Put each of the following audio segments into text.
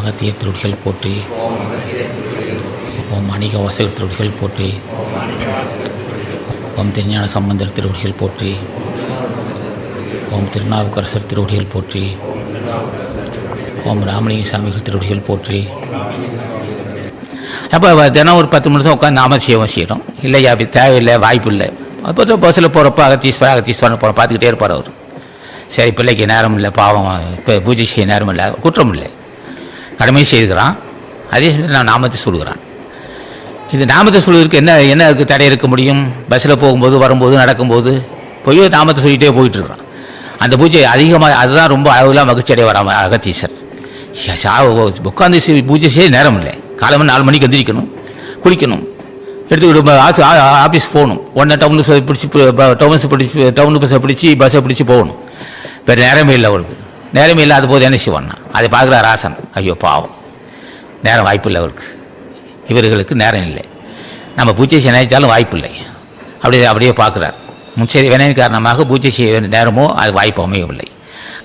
அகத்திய திருடிகள் போற்றி ஓம் அணிக வாசகர் திருடிகள் போற்றி ஓம் திருஞான சம்பந்தர் திருவடிகள் போற்றி ஓம் திருநாவுக்கரசர் திருவடிகள் போற்றி ஓம் ராமலிங்க சாமிகள் திருவடிகள் போற்றி அப்போ தினம் ஒரு பத்து நிமிஷம் உட்காந்து நாம செய்வோம் செய்யணும் இல்லையா அப்படி தேவையில்லை வாய்ப்பு இல்லை. அப்போ பஸ்ஸில் போகிறப்ப அகத்தீஸ்வரன் அகத்தீஸ்வரன் போகிற பார்த்துக்கிட்டே இருப்பார் அவர். சரி பிள்ளைக்கு நேரம் இல்லை பாவம் இப்போ பூஜை செய்ய நேரம் இல்லை குற்றம் இல்லை. கடமை செய்துக்கிறான். அதே சமயத்தில் நான் நாமத்தை சொல்கிறான் இது நாமத்தை சொல்வதற்கு என்ன என்ன அதுக்கு தடை இருக்க முடியும்? பஸ்ஸில் போகும்போது வரும்போது நடக்கும்போது? போய் நாமத்தை சொல்லிகிட்டே போயிட்டு இருக்கிறான் அந்த பூஜை அதிகமாக அதுதான் ரொம்ப அளவுலாம் மகிழ்ச்சி அடைய வராம அகத்தீசர் உட்காந்து பூஜை செய்ய நேரம் இல்லை. காலமாக நாலு மணிக்கு எந்திரிக்கணும் குளிக்கணும். எடுத்துக்கிட்டு ஆசு- ஆ- ஆஃபீஸ் போகணும். உடனே டவுனுக்கு பிடிச்சி டவுன்ஸ் பிடிச்சி டவுனு பஸ்ஸை பிடிச்சி பஸ்ஸை பிடிச்சி போகணும். வேறு நேரமே இல்லை அவருக்கு. நேரமே இல்லாத போது என்ன செய்வான்னா? அதை பார்க்குற ராசன் ஐயோ பாவம். நேரம் வாய்ப்பு இல்லை அவருக்கு. இவர்களுக்கு நேரம் இல்லை. நம்ம பூஜை செய்ய நினைச்சாலும் வாய்ப்பு இல்லை அப்படியே அப்படியே பார்க்குறார். முச்செய்தி வினையின் காரணமாக பூஜை செய்ய வேண்டிய நேரமோ அது வாய்ப்பு அமையவில்லை.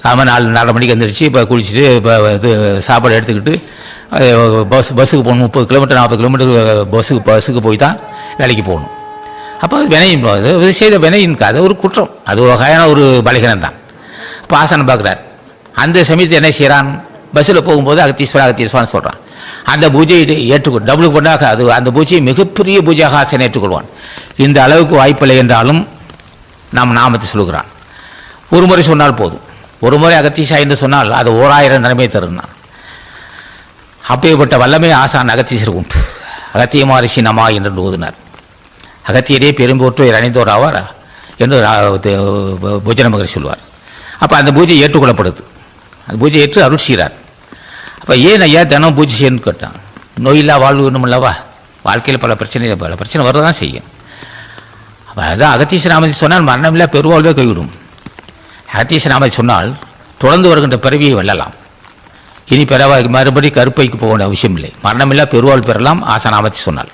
ஆமாம் நாலு நாலரை மணிக்கு எழுந்திரிச்சு இப்போ குளிச்சுட்டு இப்போ இது சாப்பாடு எடுத்துக்கிட்டு பஸ் பஸ்ஸுக்கு போகணும். முப்பது கிலோமீட்டர் நாற்பது கிலோமீட்டர் பஸ்ஸுக்கு பஸ்ஸுக்கு போய் தான் வேலைக்கு போகணும். அப்போ அது வினையின் அது இது செய்த வினையின் அது ஒரு குற்றம். அது வகையான ஒரு பலகீனம் தான் அப்போ ஆசனம் பார்க்குறார். அந்த சமயத்தை என்ன செய்கிறான் பஸ்ஸில் போகும்போது அகத்தீஸ்வரர் அகத்தீஸ்வரன் சொல்கிறான் அந்த பூஜையை ஏற்றுக்கொள் டபுள் கொண்டாக அது அந்த பூஜையை மிகப்பெரிய பூஜையாக ஆசனை ஏற்றுக்கொள்வான். இந்த அளவுக்கு வாய்ப்பில்லை என்றாலும் நாம் நாமத்தை சொல்லுகிறான். ஒரு முறை சொன்னால் போதும். ஒரு முறை அகத்தீசா என்று சொன்னால் அது ஓராயிரம் நன்மை தருந்தான் அப்பேற்பட்ட வல்லமை ஆசான் அகத்தீசர் உண்டு. அகத்தியமாரிசி நமா என்று ஓதினார். அகத்தியரே பெரும்போற்றோர் அணிந்தோர் ஆவார்? என்று ரா- புஜன மகரி சொல்வார் அப்போ அந்த பூஜை ஏற்றுக்கொள்ளப்படுது. அந்த பூஜை ஏற்று அருள் செய்கிறார். அப்போ ஏன் ஐயா தினம் பூஜை செய்யணும்னு கேட்டான்? நோயில்லா வாழ்வு வேணுமில்லவா? வாழ்க்கையில் பல பிரச்சனை பல பிரச்சனை வரதான் செய்யும். அப்போ அதுதான் அகத்தீச நாமதி சொன்னால் மரணமில்லா பெருவாழ்வே கைவிடும். அகத்தீச நாமதி சொன்னால் தொடர்ந்து வருகின்ற பிறவியை வெல்லலாம். இனி பிறவா மறுபடி கருப்பைக்கு போக வேண்டிய அவசியம் இல்லை மரணமில்லா பெருவாழ் பெறலாம் ஆசனாமதி சொன்னால்